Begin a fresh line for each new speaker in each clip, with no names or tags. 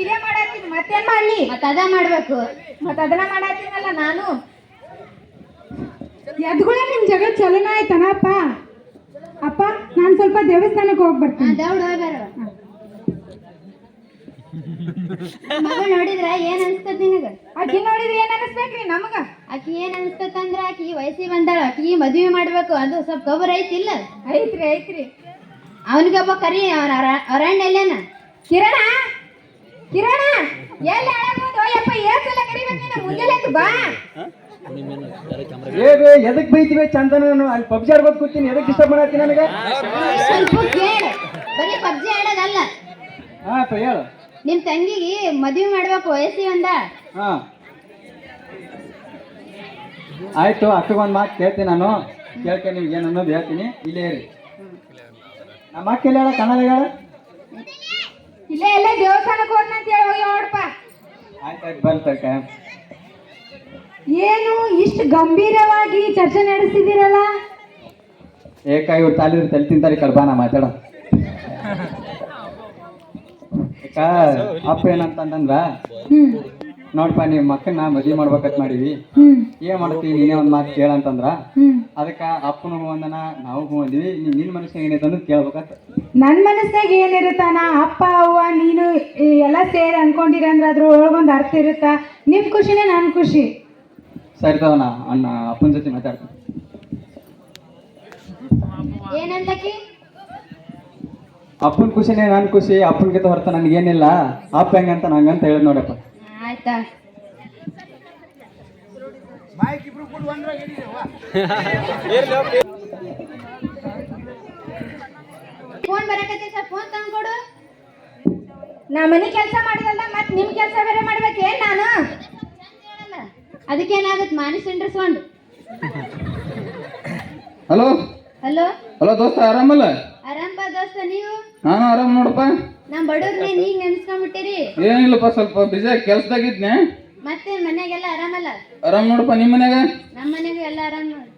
ಇದೇ ಮಾಡಾತೀನಿ ಮತ್ತೇನ್ ಮಾಡ್ಲಿ
ಮತ್ತ ಅದ ಮಾಡ್ಬೇಕು.
ಮತ್ತ ಅದನ್ನ ಮಾಡಾತೀನಲ್ಲ ನಾನು.
ಎದ್ಗುಳ ನಿಮ್ ಜಗತ್ ಚಲನ ಆಯ್ತನಪ್ಪ ಅಪ್ಪ? ನಾನ್ ಸ್ವಲ್ಪ ದೇವಸ್ಥಾನಕ್ಕೆ ಹೋಗಿ ಬರ್ತೀನಿ.
ದೌಡ್ ಹೋಗ್ಬಾರ ಮಗಳು ನೋಡಿದ್ರ? ಏನ್ ಅನ್ಸ್ತದ ನಿನಗ?
ಆಕಿ ನೋಡಿದ್ರೆ ಏನ್ ಅನಿಸ್ಬೇಕ್ರಿ ನಮಗ?
ಆಕಿ ಏನ್ ಅನ್ಸ್ತದ ಅಂದ್ರ ಆಕಿ ವಯಸ್ಸಿಗೆ ಬಂದಾಳ. ಆಕಿ ಮದ್ವೆ ಮಾಡ್ಬೇಕು. ಅದು ಸ್ವಲ್ಪ ಗೊಬ್ಬರ ಐತಿಲ್ಲ?
ಐತ್ರಿ ಐತ್ರಿ.
ಅವನಿಗೊಬ್ಬ ಕರಿ ಅವನ ಅರಣ್ಯ ಎಲ್ಲೇನ
ಕಿರಣ? ಕಿರಣ? ಎಲ್ಲಿ ಹಾಳಾಗೋದು ಯಪ್ಪ ಏನ್ ಸಲ ಕರಿಬೇಕು ನೀನು. ಮುಂಜಾನೆ ಬಾ.
ಏ ಬೇ ಎದಕ್ ಬೈತಿವೆ? ಚಂದನ ನಾನು ಅಲ್ಲಿ ಪಬ್ಜಿ ಆಡ್ಬೋದು ಕೂತೀನಿ. ಎದಕ್ ಡಿಸ್ಟರ್ಬ್ ಮಾಡತ್ತೀನಿ ನನಗೆ?
ಸ್ವಲ್ಪ ಕೇಳ. ಬರೀ ಪಬ್ಜಿ ಆಡೋದಲ್ಲ.
ಹಾ ಅಪ್ಪ ಹೇಳು.
ನಿಮ್ ತಂಗಿಗೆ ಮದುವೆ ಮಾಡ್ಬೇಕು ವಯಸ್ಸಿ ಒಂದ
ಹಾ. ಆಯ್ತು ಅಕ್ಕಗೊಂದು ಒಂದು ಮಾತು ಕೇಳ್ತೀನಿ ನಾನು. ಕೇಳ್ತೇನೆ ನಿಮ್ಗೆ ಏನು ಅನ್ನೋದು ಹೇಳ್ತೀನಿ. ಇಲ್ಲೇ ಇರಿ. ನಮ್ಮ ಅಕ್ಕ ಹೇಳ ಕನ್ನಡ ಹೇಳ.
ಇಲ್ಲೇ ಎಲ್ಲೇ ದೇವಸ್ಥಾನಕ್ಕೆ ಹೋದ್ನ ಅಂತ ಹೇಳಿ ಹೋಗಿ ನೋಡಪ್ಪ.
ಆಯ್ತು ಆಯ್ತು ಬರ್ತಕ್ಕ
ಏನು ಇಷ್ಟು ಗಂಭೀರವಾಗಿ ಚರ್ಚೆ ನಡೆಸಿದಿರಲ್ಲ
ಏಕ ಇವ್ರು ತಾಲಿದ್ರು ತಲೆ ತಿಂತಾರೆ ಕಡ್ಬಾನ ಮಾತಾಡ ಮಾತಾಡೋ ಅಪ್ಪ ಏನಂತಂದ್ರ
ಹ್ಮ್.
ನೋಡ್ಪ ನೀವ್ ಮಕ್ಕಳನ್ನ ಮದ್ವೆ ಮಾಡ್ಬೇಕಂತ ಮಾಡೀವಿ ಏನ್ ಮಾಡ್ತೀವಿ? ನೀನೇ ಒಂದು ಮಾತು ಕೇಳಂತಂದ್ರ ಅದಕ್ಕ ಅಪ್ಪನ ಹೂ ಅಂದನ ನಾವು ನೀ ನಿನ್ ಮನಸ್ಸಿನಾಗ ಏನೈತೆ ಅನ್ನೋದು ಕೇಳ್ಬೇಕಂತ.
ನನ್ ಮನಸ್ಸಿನಾಗ ಏನಿರುತ್ತಾನ ಅಪ್ಪ ಅವ್ವ ನೀನು ಈ ಎಲ್ಲ ಸೇರಿ ಅನ್ಕೊಂಡಿರ ಅಂದ್ರೆ ಅದ್ರ ಒಳಗೊಂದು ಅರ್ಥ ಇರುತ್ತಾ? ನಿಮ್ ಖುಷಿನೇ ನನ್ ಖುಷಿ.
ಸರಿ ತಗೋಣ ಅಣ್ಣ ಅಪ್ಪನ ಜೊತೆ ಮಾತಾಡ್ತೀನಿ.
ಏನಂತಕಿ?
ಅಪ್ಪನ ಖುಷಿನೇ ನನ್ ಖುಷಿ ಅಪ್ಪನಿಗಿಂತ ಹೊರತ ನನಗೇನಿಲ್ಲ. ಅಪ್ಪ ಹೆಂಗಂತ ನಂಗಂತ ಹೇಳಿದ್ ನೋಡಪ್ಪ.
ಆಯ್ತಾ? ಫೋನ್ ಬರಕತ್ತೈತೆ ಸರ್ ಫೋನ್ ತಂದ್ಕೊಡು.
ನಾ ಮನೆ ಕೆಲಸ ಮಾಡಿದಲ್ಲ ಮತ್ ನಿಮ್ ಕೆಲಸ ಬೇರೆ ಮಾಡ್ಬೇಕೇನ್ ನಾನು?
ಅದಕ್ಕೇನಾಗುತ್ತೆ ಮಾನಿಸ್ ಇಂಟ್ರೆಸ್ಕೊಂಡು
ಹಲೋ
ಹಲೋ
ಹಲೋ ದೋಸ್ತ ಆರಾಮಲ್ಲ?
ಆರಾಮ ದೋಸ್ತ ನೀವು?
ನಾನು ಆರಾಮ್ ನೋಡಪ್ಪ.
ಬಡವ್ರನ್ನ ಈಗ ನೆನ್ಸ್ಕೊಂಡ್ಬಿಟ್ಟಿರಿ
ಏನಿಲ್ಲಪ್ಪ ಸ್ವಲ್ಪ ಬಿಜಿ ಕೆಲ್ಸದಾಗಿದ್ನೆ.
ಮತ್ತೆ ಮನ್ಯಾಗೆಲ್ಲ ಆರಾಮಲ್ಲ?
ಆರಾಮ್ ನೋಡಪ್ಪ ನಿಮ್ಮ ಮನ್ಯಾಗ
ನಮ್ಮ ಮನೆಗೂ ಎಲ್ಲ ಆರಾಮ ನೋಡು.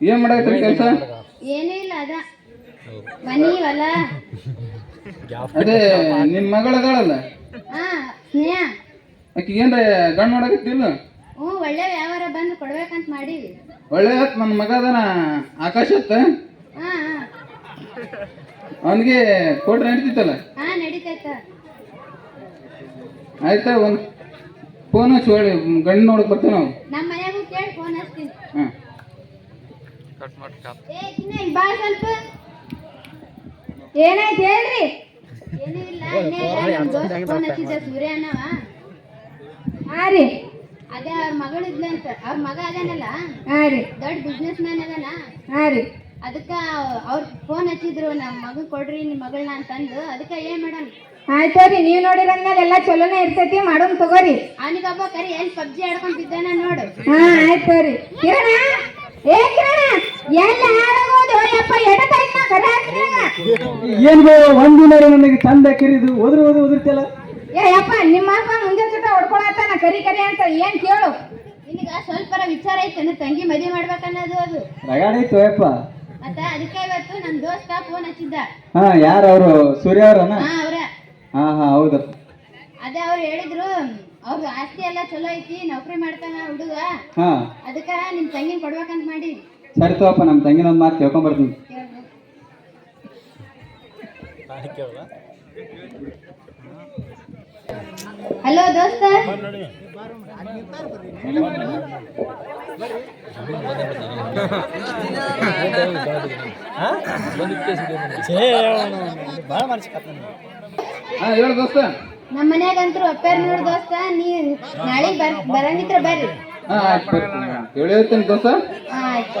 ಏನ್ ಮಾಡಾಕತ್ರಿ ಕೆಲಸ?
ಏನೂ ಇಲ್ಲ ಅದ. ಮನಿ ಹೊಲ.
ಅದೇ ನಿನ್ ಮಗಳ ಅದಾಳಲ್ಲ?
ಹಾ ಸ್ನೇಹ.
ಆಕಿ ಏನ್ರ ಗಂಡ್ ನೋಡಕತ್ತಿಲ್ಲ
ಹ್ಞೂ ಒಳ್ಳೆ ವ್ಯವಹಾರ ಬಂದು ಕೊಡ್ಬೇಕಂತ ಮಾಡೀವಿ.
ಒಳ್ಳೆ ಆತ್ ನನ್ನ ಮಗ ಅದಾನ ಆಕಾಶ ಅತ್ತ
ಹಾ ಹಾ.
ಅವನಿಗೆ ಕೊಟ್ರೆ ನಡೀತಿತ್ತಲ್ಲ?
ಹಾ ನಡೀತೈತ.
ಆಯ್ತಾ ಒಂದ್ ಫೋನ್ ಹಚ್ಚಿ ಹೇಳಿ ಗಂಡು ನೋಡಕ್ ಬರ್ತೀವಿ ನಾವು.
ನಮ್ಮ ಮನ್ಯಾಗೂ ಕೇಳಿ ಫೋನ್ ಹಚ್ತೀನಿ.
ಹಾ.
ಏ ಚಿನ್ನ ಇಲ್ಲಿ ಬಾ ಸ್ವಲ್ಪ.
ಏನಾಯ್ತು ಹೇಳ್ರಿ.
ಏನೂ ಇಲ್ಲ ಸೂರ್ಯ ಅನ್ನವ
ಹಾ ರೀ.
ಅದೇ ಅವ್ರ ಮಗಳು ಇದ್ಲಂತ ಅವ್ರ ಮಗ ಅದಾನಲ್ಲ?
ಹಾ ರೀ.
ದೊಡ್ಡ ಬಿಸ್ನೆಸ್ ಮ್ಯಾನ್ ಅದಾನ.
ಹಾ ರೀ.
ಅದಕ್ಕ ಅವ್ರ ಫೋನ್ ಹಚ್ಚಿದ್ರು ನಮ್ಮ ಮಗ ಕೊಡ್ರಿ ನಿಮ್ಮ ಮಗಳನ್ನ ಅಂತಂದು. ಅದಕ್ಕೆ ಏನ್ ಮೇಡಮ್
ಆಯ್ತು ರೀ ನೀವ್ ನೋಡಿರಂದ್ಮೇಲೆ ಎಲ್ಲಾ ಚಲೋನೇ ಇರ್ತೈತಿ ಮಾಡೋನ್ ತಗೋರಿ.
ಅವನಿಗೊಬ್ಬ ಕರಿ ಎಲ್ಲಿ ಪಬ್ಜಿ ಆಡ್ಕೊಂಡ್ ಬಿದ್ದಾನ ನೋಡು.
ಹಾ ಆಯ್ತು ರೀ. ಕಿರಣ ಏ ಕಿರಣ ಎಲ್ಲಿ ಹಾಳಾಗೋದು ಯಪ್ಪ ಎಡತೈತ್ ನಾ ಕರೆ ಹಾಕ್ತೀನಲ್ಲ.
ಏನ್ ಒಂದಿನ ನನಗೆ ಚಂದ ಕಿರಿದು ಒದ್ರು ಒದ್ರು ಒದರ್ತಿಯಲ್ಲ
ಏ ಯಪ್ಪ ನಿಮ್ಮ ಅಪ್ಪ ಮುಂದೆ ಚುಟ ಹೊಡ್ಕೊಳತ್ತಾನ ಕರಿ ಕರಿ ಅಂತ ಏನ್ ಕೇಳು.
ನಿನಗ ಸ್ವಲ್ಪ ವಿಚಾರ ಐತೆ ತಂಗಿ ಮದುವೆ ಮಾಡ್ಬೇಕನ್ನೋದು ಅದು.
ರಗಾಡೈತು ಯಪ್ಪ.
ಮತ್ತ ಅದಕ್ಕೆ ಇವತ್ತು ನಮ್ ದೋಸ್ತ ಫೋನ್ ಹಚ್ಚಿದ್ದ.
ಹಾ ಯಾರು ಅವರು? ಸೂರ್ಯ ಅವ್ರನ?
ಹಾ ಅವ್ರ.
ಹಾ ಹಾ ಹೌದು.
ಅದೇ ಅವ್ರು ಹೇಳಿದ್ರು ಅವ್ರ ಆಸ್ತಿ ಎಲ್ಲ ಚಲೋ ಐತಿ ನೌಕರಿ ಮಾಡ್ತಾನ ಹುಡುಗ.
ಹಾ.
ಅದಕ್ಕ ನಿಮ್ ತಂಗಿನ ಕೊಡ್ಬೇಕಂತ ಮಾಡಿ.
ಸರಿ ತೋಪ್ಪ ನಮ್ಮ ತಂಗಿನ ಒಂದು ಮಾತು ಕೇಳ್ಕೊಂಡ್ ಬರ್ತೀನಿ
ಹಲೋ ದೋಸ್ತ. ನಮ್ಮ ಮನ್ಯಾಗಂತೂ ಅಪ್ಪೇರ್ ನೋಡ್ ದೋಸ್ತ ನೀ ನಾಳೆ ಬರಂಗಿತ್ರ ಬರ್ರಿ.
ಹೇಳ್ತೀನಿ ದೋಸ್ತ.
ಆಯ್ತು.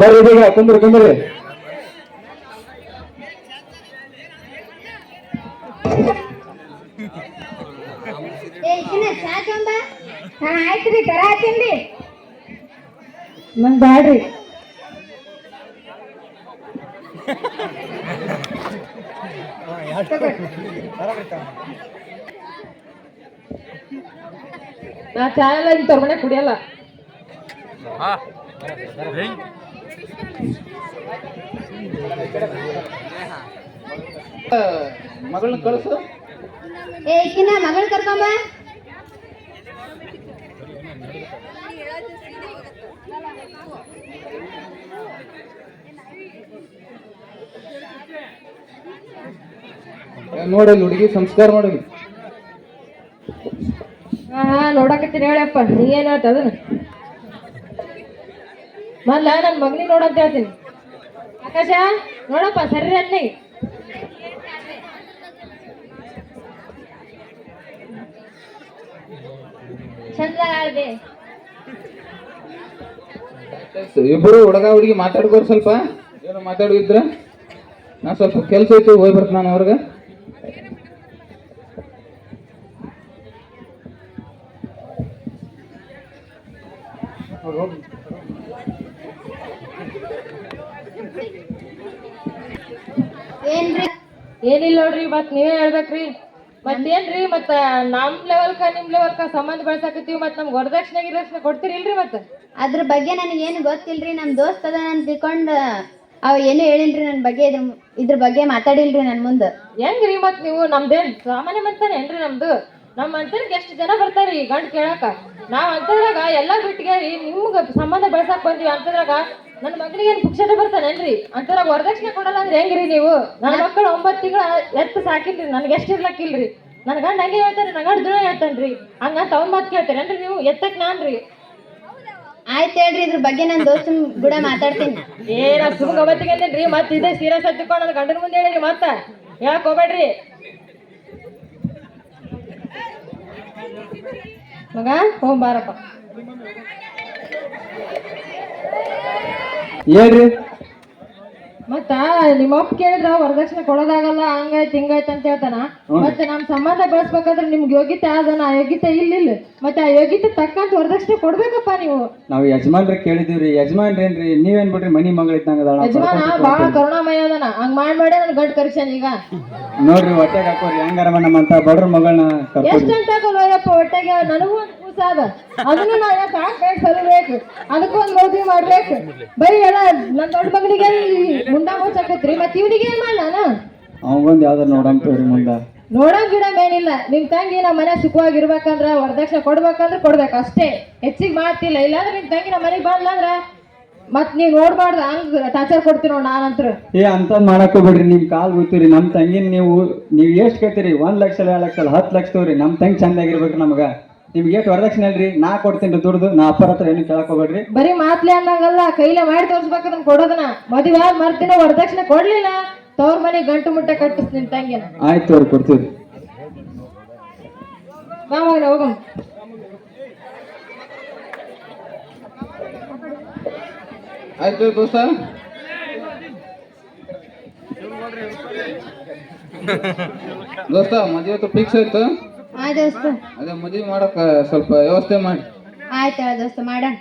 ಬರ್ರಿ ಬೇಗ ಕುಂದ್ರಿ ಕುಂದ್ರಿ.
ಆಯ್ತ್ರಿ ಕರ ಹಾಕಿನ್ರಿ
ನಂಗೆ ಬ್ಯಾಡ್ರಿ. ನಾ ಚಾ ಎಲ್ಲ ಇಂಥವ್ರ ಮನೆ ಕುಡಿಯಲ್ಲ.
ಮಗಳನ್ನ ಕಳಿಸು.
ಮಗಳ ಕರ್ಕೊಂಬ
ನೋಡಲ್ಲಿ ಹುಡುಗಿ ಸಂಸ್ಕಾರ ಮಾಡಿ
ಹಾ ನೋಡಕತ್ತೀನಿ ಹೇಳಪ್ಪ. ನೀ ಏನ್ ಹೇಳ್ತ ಅದನ್ನ ಮೊದ್ಲ ನನ್ನ ಮಗನಿಗೆ ನೋಡಂತ ಹೇಳ್ತೀನಿ. ಆಕಾಶ, ನೋಡಪ್ಪ ಸರಿ ಅಲ್ಲಿ
ಚಂದ ಆಳ್ದೆ
ಇಬ್ಬರು ಹುಡುಗ ಹುಡುಗಿ ಮಾತಾಡ್ಕೋರ್ ಸ್ವಲ್ಪ. ಏನೋ ಮಾತಾಡಿದ್ರ ನಾ ಸ್ವಲ್ಪ ಕೆಲಸ ಐತಿ, ಹೋಗಿ ಬರ್ತೀನಿ ನಾನು ಅವ್ರಿಗೆ.
ಏನ್ರಿ?
ಏನಿಲ್ಲ ನೋಡ್ರಿ ಮತ್ ನೀವೇ ಹೇಳ್ಬೇಕ್ರಿ. ಮತ್ತೇನ್ರಿ ಮತ್ತ ನಮ್ ಲೆವೆಲ್ಕ ನಿಮ್ ಲೆವೆಲ್ಕ ಸಂಬಂಧ ಬೆಳ್ಸಾಕತ್ತೀವಿ ಮತ್ ನಮ್ಗೆ ವರದಕ್ಷಿಣೆ ಗಿರದಕ್ಷಿಣೆ ಕೊಡ್ತೀರಿಲ್ರಿ ಮತ್ತ?
ಅದ್ರ ಬಗ್ಗೆ ನನಗೆ ಏನು ಗೊತ್ತಿಲ್ರಿ ನಮ್ಮ ದೋಸ್ತ್ ಅದ ನಾನು ತಿಳ್ಕೊಂಡು ಅವ ಏನು ಹೇಳಿಲ್ರಿ ನನ್ನ ಬಗ್ಗೆ ಇದ್ರ ಇದ್ರ ಬಗ್ಗೆ ಮಾತಾಡಿಲ್ರಿ ನನ್ನ ಮುಂದೆ.
ಹೆಂಗ್ರಿ ಮತ್ ನೀವು? ನಮ್ದೇನ್ ಸಾಮಾನ್ಯ ಮಂತಾನೆ ಏನ್ರಿ ನಮ್ದು? ನಮ್ ಅಂತರ್ಗೆ ಎಷ್ಟು ಜನ ಬರ್ತಾರಿ ಗಂಡ್ ಕೇಳಾಕ? ನಾವ್ ಅಂತದ್ರಾಗ ಎಲ್ಲಾ ಬಿಟ್ಟಿಗೇರಿ ನಿಮ್ಗ ಸಂಬಂಧ ಬೆಳ್ಸಾಕ್ ಬಂದಿವಿ ಅಂತದ್ರಾಗ ನನ್ನ ಮಗನಿಗೆ ಏನ್ ಪುಕ್ಷಟ ಬರ್ತಾನೇನ್ರಿ? ಅಂತದ್ರಾಗ ವರದಕ್ಷಿಣೆ ಕೊಡಲ್ಲ ಅಂದ್ರೆ ಹೆಂಗ್ರಿ ನೀವು? ನನ್ನ ಮಕ್ಕಳು ಒಂಬತ್ತು ತಿಂಗಳ ಎತ್ತು ಸಾಕಿಲ್ರಿ ನನ್ಗೆ ಎಷ್ಟು ಇರ್ಲಕ್ಕಿಲ್ರಿ? ನನ್ನ ಗಂಡ ಹಂಗೆ ಹೇಳ್ತಾರೆ ನನ್ನ ಗಂಡ ದುಳ ಹೇಳ್ತಾನ್ರಿ. ಹಂಗಂತ ಅವ್ನ ಮಾತು ಅಂದ್ರೆ ನೀವು? ಎತ್ತಕ್ ನಾನ್ರಿ.
ಆಯ್ತು ಹೇಳ್ರಿ ಇದ್ರ ಬಗ್ಗೆ ನನ್ನ ದೋಸ್ತನ ಕೂಡ ಮಾತಾಡ್ತೀನಿ.
ಏನ ಸುಮ್ ಅವತ್ತಿಗೆ ಅಂದೇನ್ರಿ ಮತ್ ಇದೇ ಸೀರಿಯಸ್ ಹತ್ತಿಕೊಂಡು ಗಂಡನ ಮುಂದೆ ಹೇಳಿರಿ ಮತ್ತ? ಹೇಳಕ್ ಹೋಗ್ಬೇಡ್ರಿ? ಮಗ ಹೋಗ್ ಬಾರಪ್ಪ.
ಹೇಳ್ರಿ.
ಮತ್ತ ನಿಮ್ಮ ಅಪ್ಪ ಕೇಳಿದ್ರ ವರದಕ್ಷಿಣೆ ಕೊಡೋದಾಗಲ್ಲ ಹಂಗಾಯ್ತು ಹಿಂಗಾಯ್ತು ಅಂತ ಹೇಳ್ತಾನ. ಮತ್ತೆ ನಮ್ ಸಂಬಂಧ ಬೆಳೆಸ್ಬೇಕಾದ್ರೆ ನಿಮ್ಗೆ ಯೋಗ್ಯತೆ ಆದನ ಆ ಯೋಗ್ಯತೆ ಇಲ್ಲ ಮತ್ತೆ ಆ ಯೋಗ್ಯತೆ ತಕ್ಕಂತ ವರದಕ್ಷಿಣೆ ಕೊಡ್ಬೇಕಪ್ಪ ನೀವು.
ನಾವು ಯಜಮಾನ್ರ ಕೇಳಿದೀವ್ರಿ ಯಜಮಾನ್ರೇನ್ರಿ ನೀವೇನ್ ಬಿಡ್ರಿ? ಮನಿ ಮಗಳ ಇದ್ದಂಗ
ಯಜಮಾನ ಬಾಳ ಕರುಣಾಮಯ ಅದನ. ಹಂಗ್ ಮಾಡಿ ಮಾಡಿ ನನ್ ಗಂಟ್ ಕರ್ಸ್ಯಾನ ಈಗ.
ನೋಡ್ರಿ ಹೊಟ್ಟೆಗೆ ಹಾಕೋರಿ. ಹೆಂಗಾರ ನಮ್ಮಂತ ಬಡ್ರ ಮಗಳನ್ನ
ಎಷ್ಟಂತ ಹೊಟ್ಟೆಗೆ? ನನಗೂ ಕೂಸ ಅದ ಅದನ್ನು ನಾ ಯಾಕೆ ಹಾಕ್ಬೇಕು ಸಲಬೇಕು ಅದಕ್ಕೂ ಒಂದು ಮದುವೆ ಮಾಡ್ಬೇಕು. ಬರೀ ಎಲ್ಲ ನನ್ನ ದೊಡ್ಡ ಮಗನಿಗೆ ಮುಂಡ ಮತ್ತೆ ಇವನಿಗೆ ಏನ್ ಮಾಡ್ಲ ನಾನು
ಅವಂಗೊಂದ್ ಯಾವ್ದಾರ ಮುಂಡಾ. ಮುಂದ
ನೋಡಂಗ್ ಗಿಡ ಏನಿಲ್ಲ. ನಿಮ್ ತಂಗಿ ನಮ್ಮ ಮನೆ ಸುಖವಾಗಿರ್ಬೇಕಂದ್ರ ವರದಕ್ಷಿಣೆ ಕೊಡ್ಬೇಕಂದ್ರೆ ಕೊಡ್ಬೇಕು ಅಷ್ಟೇ. ಹೆಚ್ಚಿಗೆ ಮಾಡ್ತಿಲ್ಲ. ಇಲ್ಲಾಂದ್ರೆ ನಿಮ್ ತಂಗಿ ನಮ್ಮ ಮನೆಗೆ ಬಂದ್ಲಂದ್ರ ಮತ್ ನೀವ್ ನೋಡ್ಬಾರ್ದು ಹಂಗ್ ಟಾರ್ಚರ್ ಕೊಡ್ತೀನಿ ನೋಡ್ ನಾನಂತ್ರ.
ಏ ಅಂತದ್ ಮಾಡಕ್ ಬಿಡ್ರಿ ನಿಮ್ ಕಾಲ್ ಗೊತ್ತೀರಿ ನಮ್ ತಂಗಿನ ನೀವು ನೀವ್ ಎಷ್ಟ್ ಕೇಳ್ತೀರಿ? ಒಂದ್ ಲಕ್ಷ ಎರಡ್ ಲಕ್ಷ ಹತ್ತು ಲಕ್ಷ ತೋರಿ. ನಮ್ ತಂಗಿ ಚಂದಾಗಿರ್ಬೇಕ್ರಿ ನಮಗ. ನಿಮ್ಗೆ ಎಷ್ಟು ವರದಕ್ಷಿಣೆ ಅಲ್ರಿ? ನಾ ಕೊಡ್ತೀನಿ ದುಡ್ದು. ನಾ ಅಪ್ಪರ ಹತ್ರ ಏನು ಕೇಳಕ್ ಹೋಗ್ಬೇಡ್ರಿ.
ಬರೀ ಮಾತ್ಲೆ ಅನ್ನಂಗಲ್ಲ ಕೈಲೇ ಮಾಡಿ ತೋರ್ಸ್ಬೇಕಂತ ಕೊಡೋದನ್ನ. ಮದುವೆ ಆದ್ ಮರ್ದಿನ ವರದಕ್ಷಿಣೆ ಕೊಡ್ಲಿಲ್ಲ. ತವ್ರ ಮನೆ ಗಂಟು ಮುಟ್ಟೆ ಕಟ್ಟಿಸ್ ನಿನ್ ತಂಗಿನ.
ಆಯ್ತು ಅವ್ರು ಕೊಡ್ತೀವಿ
ಮಾಮಗನ ಹೋಗಮ್
ಆಯ್ತು ದೋಸ್ತ. ದೋಸ್ತ ಮದುವೆ ಫಿಕ್ಸ್ ಆಯ್ತು.
ಆ ದೋಸ್ತ.
ಅದೇ ಮದುವೆ ಮಾಡಕ್ ಸ್ವಲ್ಪ ವ್ಯವಸ್ಥೆ ಮಾಡಿ.
ಆಯ್ತು ಹೇಳ ದೋಸ್ತ ಮಾಡೋಣ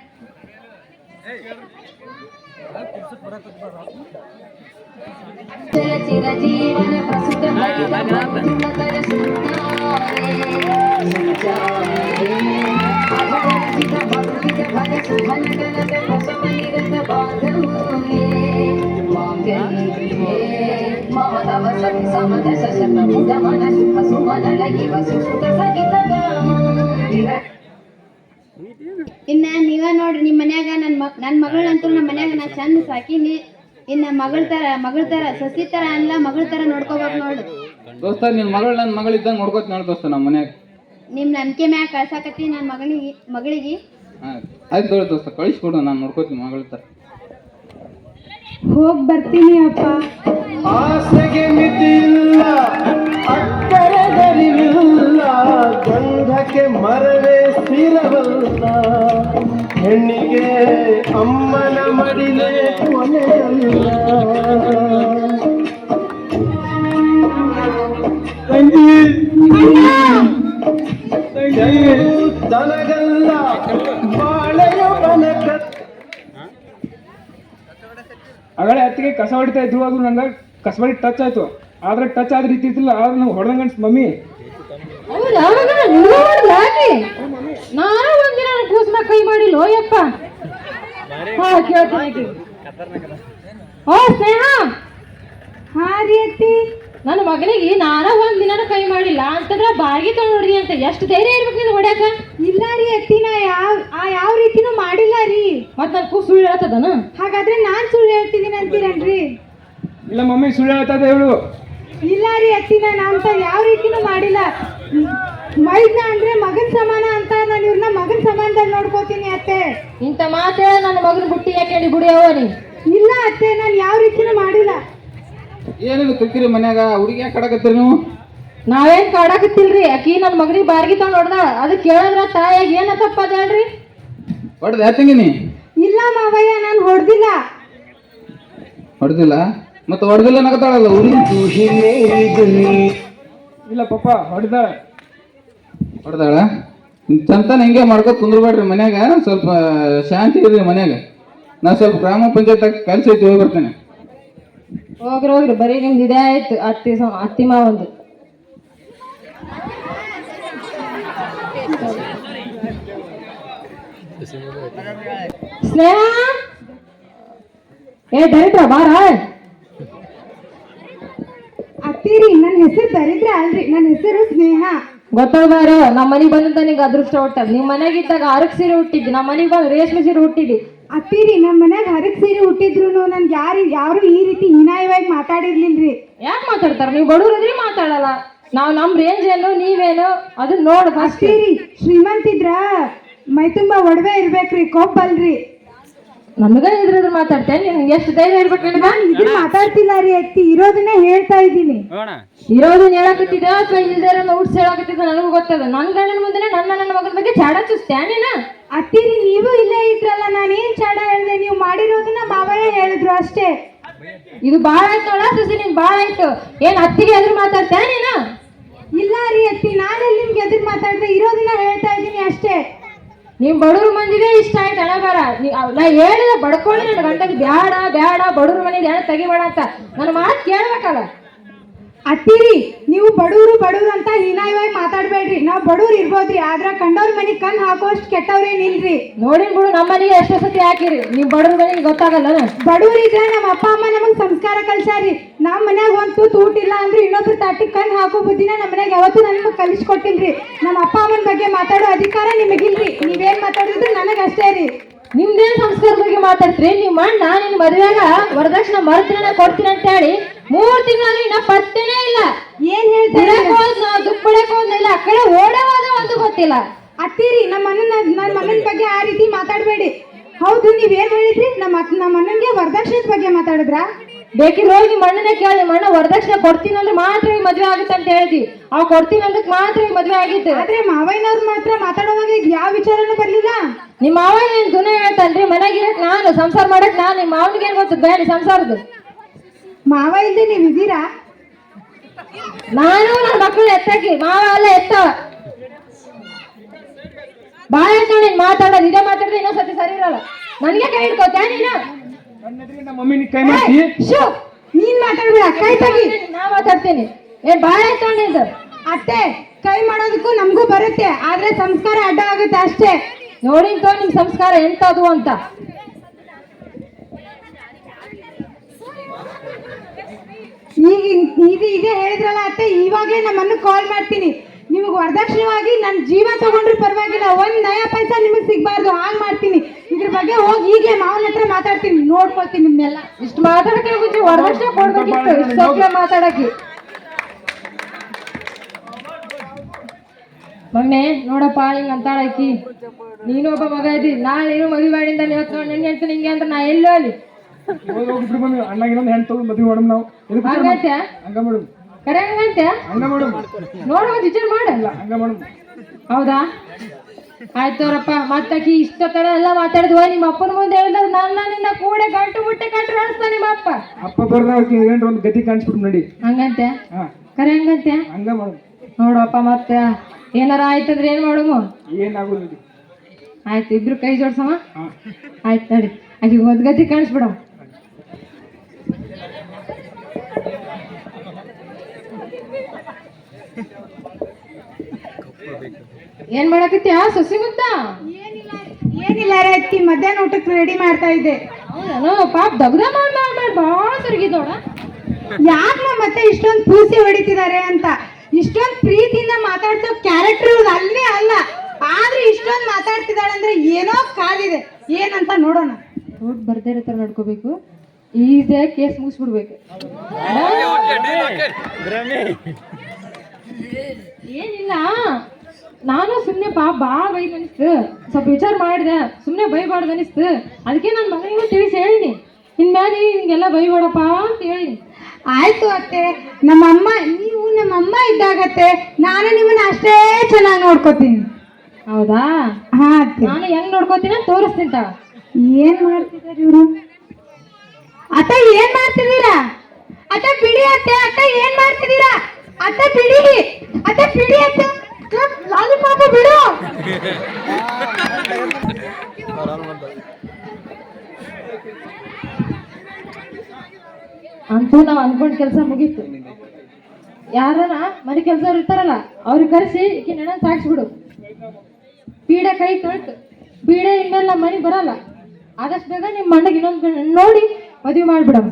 ಇನ್ನ ನೀವ ನೋಡ್ರಿ ನಿಮ್ ಮನ್ಯಾಗ ನನ್ ಮಕ್ ನನ್ ಮಗಳಂತೂ ನಮ್ಮ ಮನ್ಯಾಗ ನಾ ಚಂದ ಸಾಕಿನಿ. ಇನ್ನ ಮಗಳ ತರ ಮಗಳ ತರ ಸಸಿ ತರ ಅಲ್ಲ ಮಗಳ ತರ ನೋಡ್ಕೋಬೇಕು ನೋಡು.
ದೋಸ್ತ ನಿನ್ ಮಗಳು ನನ್ನ ಮಗಳಿದ್ದಂಗೆ ನೋಡ್ಕೋತ ನೋಡ್ ದೋಸ್ತ ನಮ್ಮ ಮನ್ಯಾಗ.
ನಿಮ್ ನಂಬಿಕೆ ಮ್ಯಾಗ ಕಳ್ಸಾಕತಿ ನನ್ ಮಗಳಿಗೆ ಮಗಳಿಗೆ.
ಆಯ್ತು ದೊಡ್ಡ ದೋಸ್ತ ಕಳಿಸ್ಕೊಡು ನಾನು ನೋಡ್ಕೋತೀನಿ ಮಗಳ ತರ.
ಹೋಗ್ ಬರ್ತೀನಿ ಅಪ್ಪ.
ಆಸೆಗೆ ಮಿತಿಯಿಲ್ಲ ಅಕ್ಕರಗರಿವಿಲ್ಲ ಗಂಧಕ್ಕೆ ಮರವೇ ಸ್ಥಿರವಲ್ಲ. ಹೆಣ್ಣಿಗೆ ಅಮ್ಮನ ಮಡಿಲೇ ಕೊನೆಯಲ್ಲ. ದನಗಲ್ಲ, ಬಾಳೆಯ
ಅಗಳ ಹತ್ತಿಗೆ ಕಸ ಹೊಡಿತಾ ಅದು ನಂಗೆ ಕಸಬಡಿ ಟಚ್ ಆಯ್ತು. ಆದ್ರೆ ಟಚ್ ಆದ ರೀತಿ ಇದ್ದಿಲ್ಲ ಆದ್ರೆ ನಾವು ಹೊಡೆದಂಗ ಅನ್ಸ್ ಮಮ್ಮಿ.
ಹೌದಾ ನಾನು ಒಂದಿನ ಕೂಸ್ನ ಕೈ ಮಾಡಿಲ್ಲ ಯಪ್ಪ ಹಾ ಕೇಳ್ತೀನಿ. ಓ ಸ್ನೇಹ.
ಹಾ ರೀ ಅತ್ತಿ.
ನನ್ನ ಮಗನಿಗೆ ನಾನ ಒಂದ್ ದಿನ ಕೈ ಮಾಡಿಲ್ಲ. ಅಂತಂದ್ರ ಬಾಗಿ ತಗೊಂಡ್ರಿ ಅಂತ. ಎಷ್ಟು ಧೈರ್ಯ ಇರ್ಬೇಕು ನೀನು ಹೊಡ್ಯಾಕ?
ಇಲ್ಲ ರೀ ಅತ್ತಿ ನಾ ಯಾವ ಆ ಯಾವ ರೀತಿನೂ ಮಾಡಿಲ್ಲ ರೀ.
ಮತ್ ನನ್ ಕೂಸ್ ಸುಳ್ಳು ಹೇಳ್ತದನ?
ಹಾಗಾದ್ರೆ ನಾನ್ ಸುಳ್ಳು ಹೇಳ್ತಿದ್ದೀನಿ ಅಂತೀರನ್ರಿ?
ಇಲ್ಲ ಮಮ್ಮಿ ಸುಳ್ಳು ಹೇಳ್ತದೆ ಹೇಳು.
ಇಲ್ಲ ರೀ ಅತ್ತಿ ನಾನು ಅಂತ ಯಾವ ರೀತಿನೂ ಮಾಡಿಲ್ಲ. ಮೈದ್ನ ಅಂದ್ರೆ ಮಗನ ಸಮಾನ ಅಂತ ನಾನು ಇವ್ರನ್ನ ಮಗನ ಸಮಾನದಲ್ಲಿ ನೋಡ್ಕೋತೀನಿ ಅತ್ತೆ.
ಇಂಥ ಮಾತೇ ನನ್ನ ಮಗನ ಬುಟ್ಟಿ ಯಾಕೆ ಹೇಳಿ ಗುಡಿ ಅವ ನೀ
ಇಲ್ಲ ಅತ್ತೆ ನಾನು ಯಾವ ರೀತಿನೂ ಮಾಡಿಲ್ಲ.
ಏನಿಲ್ಲ ಕಿರಿಕಿರಿ ಮನ್ಯಾಗ? ಹುಡುಗಿ ಯಾಕೆ ಕಡಕತ್ತೀರಿ ನೀವು?
ನಾವೇನ್ ಕಾಡಾಕತ್ತಿಲ್ರಿ? ಅಕ್ಕಿ ನನ್ನ ಮಗನಿಗೆ ಬಾರ್ಗಿ ತಗೊಂಡ್ ಹೊಡ್ದಾಳ ಅದು ಕೇಳಿದ್ರ ತಾಯಾಗ ಏನ ತಪ್ಪದ ಹೇಳ್ರಿ?
ಹೊಡೆದ ಯಾತಂಗಿ
ಇಲ್ಲ ಮಾವಯ್ಯ ನಾನು ಹೊಡೆದಿಲ್ಲ.
ಹೊಡೆದಿಲ್ಲ? ಮತ್ತೆ ಹೊಡೆದಿಲ್ಲ ನಗತಾಳಲ್ಲ
ಇಲ್ಲ ಪಪ್ಪ ಹೊಡೆದ
ಹೊಡೆದಾಳ? ಚಂತನ ಹಿಂಗೆ ಮಾಡ್ಕೋ ಕುಂದ್ರಬೇಡ್ರಿ ಮನ್ಯಾಗ, ಸ್ವಲ್ಪ ಶಾಂತಿ ಇರ್ರಿ ಮನ್ಯಾಗ. ನಾ ಸ್ವಲ್ಪ ಗ್ರಾಮ ಪಂಚಾಯತ್ ಕೆಲಸ ಐತಿ, ಹೋಗಿ ಬರ್ತೇನೆ.
ಹೋಗ್ರಿ ಹೋಗ್ರಿ, ಬರೀ ನಿಮ್ದು ಇದೇ ಆಯ್ತು, ಅತ್ತಿ ಸ- ಅತ್ತಿ ಮಾವಂದು ಸ್ನೇಹ? ಏ ಡೈರೆಕ್ಟ್ರ ಬಾರ.
ಅತ್ತಿರಿ ನನ್ನ ಹೆಸರು ದರಿದ್ರ ಅಲ್ರಿ ನನ್ನ ಹೆಸರು ಸ್ನೇಹ.
ಗೊತ್ತಾಗಾರ ನಮ್ಮ ಮನೆಗೆ ಬಂದಂತ ನಿಮ್ಗೆ ಅದೃಷ್ಟ ಹುಟ್ಟದ. ನಿಮ್ಮ ಮನೆಗೆ ಇದ್ದಾಗ ಅರಕ್ ಸೀರೆ ಹುಟ್ಟಿದ್ದಿ ನಮ್ಮ ಮನೆಗೆ ಬಂದು ರೇಷ್ಮೆ ಸೀರೆ ಹುಟ್ಟಿದ್ದಿ.
ಅತ್ತೀರಿ ನಮ್ಮ ಮನ್ಯಾಗ ಹರಕ್ ಸೀರೆ ಹುಟ್ಟಿದ್ರು ನನ್ಗೆ ಯಾರು ಯಾರು ಈ ರೀತಿ ಹೀನಾಯವಾಗಿ ಮಾತಾಡಿರ್ಲಿಲ್ರಿ.
ಯಾಕೆ ಮಾತಾಡ್ತಾರ? ನೀವು ಅಂದ್ರೆ ಮಾತಾಡಲ್ಲ. ನಾವು ನಮ್ಮ ರೇಂಜ್ ಏನು ನೀವೇನು ಅದನ್ನ ನೋಡು ಫಸ್ಟ್
ಅತ್ತಿರಿ ಶ್ರೀಮಂತಿದ್ರ ಮೈ ತುಂಬಾ ಒಡವೆ ಇರ್ಬೇಕ್ರಿ ಕೊಬ್ಬಲ್ರಿ.
ನಮಗ ಇದ್ರದ್ರ ಮಾತಾಡ್ತೇನೆ ನಿನ್ಗೆ ಎಷ್ಟು ಧೈರ್ಯ ಇರ್ಬೇಕು ನಿನಗ
ನಾನು ಇದನ್ನ ಮಾತಾಡ್ತಿಲ್ಲ ರೀ ಅತ್ತಿ ಇರೋದನ್ನ ಹೇಳ್ತಾ ಇದ್ದೀನಿ.
ಇರೋದನ್ನ ಹೇಳಕತ್ತಿದ ಅಥವಾ ಇಲ್ದೇ ಇರೋ ಉಡ್ಸ್ ಹೇಳಕತ್ತಿದ ನನಗೂ ಗೊತ್ತದ. ನನ್ನ ಗಂಡನ ಮುಂದೆ ನನ್ನ ನನ್ನ ಮಗನ ಬಗ್ಗೆ ಚಾಡ ಚುಸ್ತೇ ನೀನ?
ಅತ್ತಿರಿ ನೀವು ಇಲ್ಲೇ ಇದ್ರಲ್ಲ ನಾನು ಏನ್ ಚಾಡ ಹೇಳ್ದೆ? ನೀವು ಮಾಡಿರೋದನ್ನ ಮಾವಯ್ಯ ಹೇಳಿದ್ರು ಅಷ್ಟೇ.
ಇದು ಬಾಳ ಆಯ್ತು ನೋಡ ಸುಸಿ ನಿನ್ ಬಾಳ ಆಯ್ತು. ಏನ್ ಅತ್ತಿಗೆ ಎದುರು ಮಾತಾಡ್ತೇನೆ ನೀನ?
ಇಲ್ಲ ರೀ ಅತ್ತಿ ನಾನೆಲ್ಲಿ ನಿಮ್ಗೆ ಎದುರು ಮಾತಾಡ್ದೆ? ಇರೋದನ್ನ ಹೇಳ್ತಾ ಇದ್ದೀನಿ ಅಷ್ಟೇ.
ನೀವ್ ಬಡವ್ರ ಮಂದಿಗೆ ಇಷ್ಟ ಆಯ್ತು, ಹಣ ಬರ ನಾ ಹೇಳಿದ ಬಡ್ಕೊಳ್ಳಿ ನನ್ನ ಗಂಟೆಗೆ ಬ್ಯಾಡ ಬ್ಯಾಡ, ಬಡವ್ರ ಮನೆಗೆ ತೆಗಿಬೇಡ ಅಂತ. ನನ್ನ ಮಾತು ಕೇಳ್ಬೇಕಲ್ಲ
ಅತ್ತಿರಿ ನೀವು ಬಡವರು ಬಡವರು ಅಂತ ಹೀನಾಯವಾಗಿ ಮಾತಾಡಬೇಡ್ರಿ. ನಾವು ಬಡವ್ರು ಇರ್ಬೋದ್ರಿ ಆದ್ರ ಕಂಡವ್ರ ಮನೆ ಕಣ್ ಹಾಕೋಷ್ಟು ಕೆಟ್ಟವ್ರೇನಿಲ್ರಿ
ನೋಡಿ ಬಿಡು ನಮ್ಮ ಮನೆಗೆ ಎಷ್ಟೋ ಸತಿ ಹಾಕಿರಿ. ನೀವು ಬಡವ್ರ ಮನೆಗೆ ಗೊತ್ತಾಗಲ್ಲ
ಬಡವ್ರಿದ್ರೆ ನಮ್ಮ ಅಪ್ಪ ಅಮ್ಮ ನಮಗ್ ಸಂಸ್ಕಾರ ಕಲ್ಸಾರಿ ನಮ್ಮ ಮನ್ಯಾಗ ಒಂದ್ ತೂತ್ ಊಟ ಇಲ್ಲ ಅಂದ್ರೆ ಇನ್ನೊಬ್ರು ತಾಟಿ ಕಣ್ ಹಾಕೋ ಬುದ್ಧಿನ ನಮ್ಮ ಮನ್ಯಾಗ ಯಾವತ್ತೂ ನನಗೆ ಕಲಿಸ್ಕೊಟ್ಟಿಲ್ರಿ. ನಮ್ಮ ಅಪ್ಪ ಅಮ್ಮನ ಬಗ್ಗೆ ಮಾತಾಡೋ ಅಧಿಕಾರ ನಿಮಗಿಲ್ರಿ. ನೀವೇನ್ ಮಾತಾಡಿದ್ರು ನನಗಷ್ಟೇ ಅಷ್ಟೇ ರೀ.
ನಿಮ್ದೇನ್ ಸಂಸ್ಕಾರದ ಬಗ್ಗೆ ಮಾತಾಡ್ತೀರಿ? ನಿಮ್ಮ ಅಣ್ಣ ನಿನ್ ಮದ್ವೆಗ ವರದಕ್ಷಿಣೆ ಮರುದಿನ ಕೊಡ್ತೀನಿ ಅಂತ ಹೇಳಿ ಮೂರ್ ತಿಂಗಳಲ್ಲಿ ನಾ ಪತ್ತೆನೇ ಇಲ್ಲ.
ಏನ್ ಹೇಳ್ತಾರೆ?
ದುಪ್ಪಡಕ್ ಹೋದ್ನಿಲ್ಲ ಆ ಕಡೆ ಓಡೇ ಹೋದ ಒಂದು ಗೊತ್ತಿಲ್ಲ.
ಅತ್ತೀರಿ ನಮ್ಮ ಅಣ್ಣನ ನನ್ನ ಮನನ್ ಬಗ್ಗೆ ಆ ರೀತಿ ಮಾತಾಡಬೇಡಿ. ಹೌದು ನೀವೇನ್ ಹೇಳಿದ್ರಿ? ನಮ್ಮ ನಮ್ಮ ಅಣ್ಣನ್ಗೆ ವರದಕ್ಷಿಣೆ ಬಗ್ಗೆ ಮಾತಾಡಿದ್ರಾ?
ಬೇಕಿದ್ರೆ ಹೋಗಿ ನಿಮ್ಮ ಅಣ್ಣನೇ ಕೇಳಿ ನಿಮ್ಮ ಅಣ್ಣ ವರದಕ್ಷಿಣೆ ಕೊಡ್ತೀನಿ ಅಂದ್ರೆ ಮಾತ್ರ ಈ ಮದ್ವೆ ಆಗುತ್ತೆ ಅಂತ ಹೇಳಿದ್ವಿ ಅವ್ ಕೊಡ್ತೀನಿ ಅಂದಕ್ ಮಾತ್ರ ಈ ಮದ್ವೆ ಆಗಿತ್ತು
ಆದ್ರೆ ಮಾವಯ್ಯನವ್ರು ಮಾತ್ರ ಮಾತಾಡೋವಾಗ ಯಾವ ವಿಚಾರನೂ ಬರ್ಲಿಲ್ಲ.
ನಿಮ್ಮ ಮಾವ ಏನ್ ದುನಿಯಾ ಹೇಳ್ತಾನ್ರಿ? ಮನೆಗೆ ಇರಕ್ ನಾನು ಸಂಸಾರ ಮಾಡಕ್ ನಾನು ನಿಮ್ಮ ಮಾವನಿಗೆ ಏನ್ ಗೊತ್ತದ ಬೇಡ ಸಂಸಾರದ್ದು.
ಮಾವ ಇಲ್ದೆ ನೀವ್ ಇದೀರಾ
ನಾನು ನನ್ನ ಮಕ್ಕಳು ಎತ್ತಾಕಿ ಮಾವ ಎಲ್ಲ ಎತ್ತವ ಬಾಳ ನೀನ್ ಮಾತಾಡೋದು ಇದೇ ಮಾತಾಡಿದ್ರೆ ಇನ್ನೊಂದ್ಸತಿ ಸರಿ ಇರಲ್ಲ. ನನಗೆ ಕೈ ಹಿಡ್ಕೋತ್ಯಾ ನೀನು?
ನಮ್ಮ ಮಮ್ಮಿ ನೀ ಕೈ ಮಾಡ್ತಿ
ನೀನ್ ಮಾತಾಡ್ಬೇಡ ಕೈ ತಗಿ.
ನಾ ಮಾತಾಡ್ತೀನಿ. ಏನ್ ಬಾಳ ತಗೊಂಡಿದ್ದು ಇದು
ಅತ್ತೆ ಕೈ ಮಾಡೋದಕ್ಕೂ ನಮಗೂ ಬರುತ್ತೆ ಆದ್ರೆ ಸಂಸ್ಕಾರ ಅಡ್ಡ ಆಗುತ್ತೆ ಅಷ್ಟೇ.
ನೋಡಿಂತೋ ನಿಮ್ ಸಂಸ್ಕಾರ ಎಂತದು ಅಂತ.
ಈಗ ಇದು ಇದೇ ಹೇಳಿದ್ರಲ್ಲ ಅತ್ತೆ ಇವಾಗಲೇ ನಮ್ಮನ್ನು ಕಾಲ್ ಮಾಡ್ತೀನಿ. ನಿಮಗೆ ವರದಕ್ಷಿಣವಾಗಿ ನನ್ನ ಜೀವ ತಗೊಂಡ್ರು ಪರವಾಗಿಲ್ಲ. ಒಂದ್ ನಯ ಪೈಸಾ ನಿಮಗೆ ಸಿಗ್ಬಾರ್ದು. ಹಾಗೆ ಮಾಡ್ತೀನಿ. ಇದ್ರ ಬಗ್ಗೆ ಹೋಗಿ ಈಗಲೇ ಮಾವನ ಹತ್ರ ಮಾತಾಡ್ತೀನಿ. ನೋಡ್ಕೊಳ್ತೀನಿ ನಿಮ್ನೆಲ್ಲ.
ಇಷ್ಟು ಮಾತಾಡಕ್ಕೆ ಮುಂಚೆ ವರದಕ್ಷಿಣೆ ಕೊಡ್ಬೇಕಿತ್ತು. ಇಷ್ಟು ಮಾತಾಡಕ್ಕೆ. ಮಮ್ಮಿ ನೋಡಪ್ಪ ಹಿಂಗ ಅಂತಾಳ ಆಕಿ ನೀನು ಒಬ್ಬ ಮಗ ಇದ್ದಿ. ನಾಳೆ ಏನು ಮದುವೆ ಮಾಡಿಂದ ಇವತ್ತು ನೋಡಿ ನಿನ್ಗೆ ಅಂತ ನಿಂಗೆ ಅಂತ ನಾ ಎಲ್ಲೋ ಅಲ್ಲಿ.
ಅಣ್ಣ ಇನ್ನೊಂದು ಹೆಣ್ಣು ತಗೊಂಡು ಮದುವೆ ಮಾಡೋಣ ನಾವು. ಹಂಗ ಮೇಡಮ್.
ಕರೆ ಹಂಗಂತೆ
ಹಂಗ ಮೇಡಮ್
ನೋಡ ಒಂದು ವಿಚಾರ ಮಾಡಲ್ಲ. ಹೌದಾ? ಆಯ್ತವ್ರಪ್ಪ ಮತ್ತಾಕಿ ಇಷ್ಟ ತರ ಎಲ್ಲ ಮಾತಾಡಿದ್ವ. ನಿಮ್ಮ ಅಪ್ಪನ ಮುಂದೆ ಹೇಳಿದ್ರೆ ನನ್ನ ನಿನ್ನ ಕೂಡ ಗಂಟು ಮುಟ್ಟೆ ಕಟ್ಟು ಅನಿಸ್ತಾ ನಿಮ್ಮ ಅಪ್ಪ.
ಅಪ್ಪ ಬರ್ದಾಗ ಏನ್ರ ಒಂದು ಗತಿ ಕಾಣಿಸ್ಬಿಟ್ಟು ನೋಡಿ.
ಹಂಗಂತೆ? ಕರೆ ಹಂಗಂತೆ?
ಹಂಗ ಮೇಡಮ್
ನೋಡಪ್ಪ ಮತ್ತೆ ಏನಾರ ಆಯ್ತಂದ್ರೆ ಏನ್ ಮಾಡುಮು?
ಏನಾಗೋದು
ಆಯ್ತು ಇಬ್ರು ಕೈ ಜೋಡ್ಸಮ್ಮ? ಆಯ್ತು ನಡಿ ಆಕಿ ಒಂದ್ ಗತಿ ಕಾಣಿಸ್ಬಿಡಮ್ ಏನ್ ಮಾಡಕತ್ತೀಯ? ಸೊಸಿ ಮುತ್ತ?
ಏನಿಲ್ಲ ರೀ ಅತ್ತಿ. ಮಧ್ಯಾಹ್ನ ಊಟಕ್ಕೆ ರೆಡಿ ಮಾಡ್ತಾ ಇದ್ದೆ.
ಹೌದಾ ಪಾಪ ದಗ್ದ ಮಾಡ್ ಮಾಡ್ ಮಾಡ್. ಭಾಳ ಸರಿಗಿದ್ ನೋಡ
ಯಾಕೆ ಮತ್ತೆ ಇಷ್ಟೊಂದು ಪೂಸಿ ಹೊಡಿತಿದ್ದಾರೆ ಅಂತ? ಇಷ್ಟೊಂದು ಪ್ರೀತಿಯಿಂದ ಮಾತಾಡ್ತೋ ಕ್ಯಾರೆಕ್ಟರ್ ಅಲ್ಲೇ ಅಲ್ಲ. ಆದ್ರೆ ಇಷ್ಟೊಂದು ಮಾತಾಡ್ತಿದ್ದಾಳೆ ಅಂದ್ರೆ ಏನೋ ಕಾಲಿದೆ. ಏನಂತ ನೋಡೋಣ.
ರೋಡ್ ಬರ್ದೇ ಇರೋ ಥರ ನಡ್ಕೋಬೇಕು. ಈಸಿಯಾಗಿ ಕೇಸ್ ಮುಗಿಸ್ಬಿಡ್ಬೇಕು. ಏನಿಲ್ಲ. ನಾನು ಸುಮ್ಮನೆ ಪಾ ಬಾ ಬೈದ್ ಅನಿಸ್ತು ಸ್ವಲ್ಪ ವಿಚಾರ ಮಾಡಿದೆ. ಸುಮ್ಮನೆ ಬೈಬಾರ್ದು ಅನಿಸ್ತು ಅದಕ್ಕೆ ನನ್ನ ಮಗನಿಗೂ ತಿಳಿಸಿ ಹೇಳಿನಿ ಇನ್ಮೇಲೆ ಹಿಂಗೆಲ್ಲ ಬೈಬೇಡಪ್ಪ ಅಂತ ಹೇಳಿನಿ
ಆಯ್ತು ಅತ್ತೆ. ನಮ್ಮಮ್ಮ ನೀವು ನಮ್ಮಮ್ಮ ಇದ್ದಾಗತ್ತೆ. ನಾನು ನಿಮ್ಮನ್ನ ಅಷ್ಟೇ ಚೆನ್ನಾಗಿ ನೋಡ್ಕೋತೀನಿ.
ಹೌದಾ?
ಹಾ ಅತ್ತೆ.
ನಾನು ಹೆಂಗ್ ನೋಡ್ಕೋತೀನಿ ಅಂತ ತೋರಿಸ್ತೀನಿ ತಾ
ಏನ್ ಮಾಡ್ತಿದ್ದಾರೆ ಇವರು? ಅತ್ತ ಏನ್ ಮಾಡ್ತಿದ್ದೀರಾ? ಅತ್ತ ಬಿಡಿ ಅತ್ತೆ. ಅತ್ತ ಏನ್ ಮಾಡ್ತಿದ್ದೀರಾ? ಬಿಡಿ ಅತ್ತ ಬಿಡಿ
ಅಂತೂ ನಾವು ಅನ್ಕೊಂಡ್ ಕೆಲಸ ಮುಗೀತು. ಯಾರನ? ಮನೆ ಕೆಲಸವ್ರು ಇರ್ತಾರಲ್ಲ, ಅವ್ರಿಗೆ ಕರೆಸಿ ಈಕಿ ನೆನ ಸಾಕ್ಸ್ಬಿಡು. ಪೀಡೆ ಕೈ ತೊಳ್ತು ಪೀಡೆ ಇನ್ಮೇಲೆ ನಮ್ಮ ಮನೆಗೆ ಬರಲ್ಲ. ಆದಷ್ಟು ಬೇಗ ನಿಮ್ಮ ಮಣ್ಣಗೆ ಇನ್ನೊಂದು ನೋಡಿ ಮದುವೆ ಮಾಡ್ಬಿಡಮ್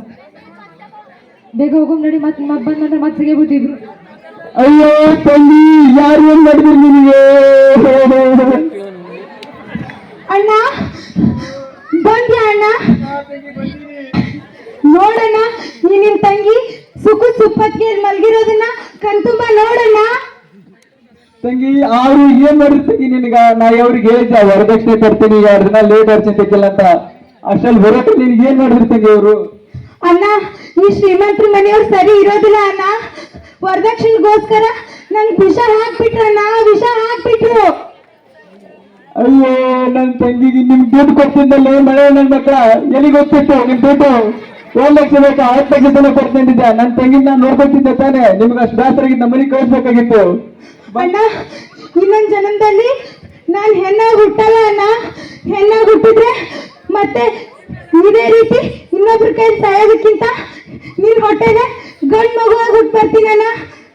ಬೇಗ ಹೋಗೋಮ್ ನಡಿ ಮತ್ತೆ ಮತ್ತೆ ಮಾತ್ರ ಮತ್ತೆ ಸಿಗೇ ಬಿಟ್ಟಿದ್ರು
ಅಯ್ಯೋ ತಲ್ಲಿ ಯಾರು ಏನ್ ಮಾಡಿದ್ರು ನಿನಗೆ
ಅಣ್ಣ ಬಂದ್ಯಾ ಅಣ್ಣ? ನೋಡಣ್ಣ ನೀ ನಿನ್ ತಂಗಿ ಸುಖ ಸುಪ್ಪತ್ಗೆ ಮಲ್ಗಿರೋದನ್ನ ಕಣ್ತುಂಬ ನೋಡಣ್ಣ.
ತಂಗಿ ಅವ್ರು ಏನ್ ಮಾಡಿದ್ರು ತಂಗಿ ನಿನಗ? ನಾ ಅವ್ರಿಗೆ ಹೇಳಿದ್ದೆ ವರದಕ್ಷಿಣೆ ಕೊಡ್ತೀನಿ ಎರಡು ದಿನ ಲೇಟ್ ಅರ್ಚಿಂತಿಲ್ಲ ಅಂತ. ಅಷ್ಟಲ್ಲಿ ಬರೋಕೆ ನಿನ್ಗೆ ಏನ್ ಮಾಡಿದ್ರು ತಂಗಿ ಅವರು?
ಅಣ್ಣ ಈ ಶ್ರೀಮಂತರ ಮನೆಯವ್ರು ಸರಿ ಇರೋದಿಲ್ಲ ಅಣ್ಣ. ವರದಕ್ಷಿಣೆಗೋಸ್ಕರ ನನ್ ವಿಷ ಹಾಕ್ಬಿಟ್ರಣ್ಣ ವಿಷ ಹಾಕ್ಬಿಟ್ರು.
ಅಯ್ಯೋ ನನ್ ತಂಗಿಗೆ ನಿಮ್ ದುಡ್ಡು ಕೊಡ್ತಿದ್ದಲ್ಲ ಮಳೆ ನನ್ ಮಕ್ಕಳ ಎಲ್ಲಿ ಗೊತ್ತಿತ್ತು ನಿಮ್ ದುಡ್ಡು? ಒಂದ್ ಲಕ್ಷ ಬೇಕಾ? ಹತ್ತು ಲಕ್ಷ ತನಕ ಕೊಡ್ತಿದ್ದೆ ನನ್ ತಂಗಿನ ನಾನ್ ನೋಡ್ಕೊತಿದ್ದೆ ತಾನೆ. ನಿಮ್ಗೆ ಅಷ್ಟು ಬೇಸರಾಗಿದ್ದು ನಮ್ಮ ಮನೆಗೆ ಕಳಿಸ್ಬೇಕಾಗಿತ್ತು
ಅಣ್ಣ ಇನ್ನೊಂದ್ ಜನದಲ್ಲಿ ನಾನ್ ಹೆಣ್ಣಾಗಿ ಹುಟ್ಟಲ್ಲ ಅಣ್ಣ. ಹೆಣ್ಣಾಗಿ ಹುಟ್ಟಿದ್ರೆ ಮತ್ತೆ ಇದೇ ರೀತಿ ಇನ್ನೊಬ್ರ ಕೈ ಸಾಯೋದಕ್ಕಿಂತ ನಿನ್ ಹೊಟ್ಟೆಗೆ ಗಂಡ್ ಮಗುವಾಗಿ ಹುಟ್ಟು ಬರ್ತೀನಲ್ಲ?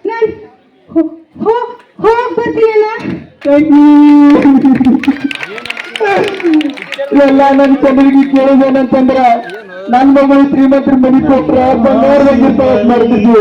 ನಾನು ಬರ್ತೀನಲ್ಲ ಹೋಗ್ ಬರ್ತೀನಿ ಅಣ್ಣ
ತಂಗಿ ಎಲ್ಲ ನನ್ ಜನರಿಗೆ ಕೇಳಿದೇನಂತಂದ್ರ ನನ್ ಮಗಳು ಶ್ರೀಮಂತರ ಮನೆ ಕೊಟ್ರ ಬಂಗಾರವಾಗಿರ್ತಾವ ಮಾಡ್ತಿದ್ವಿ.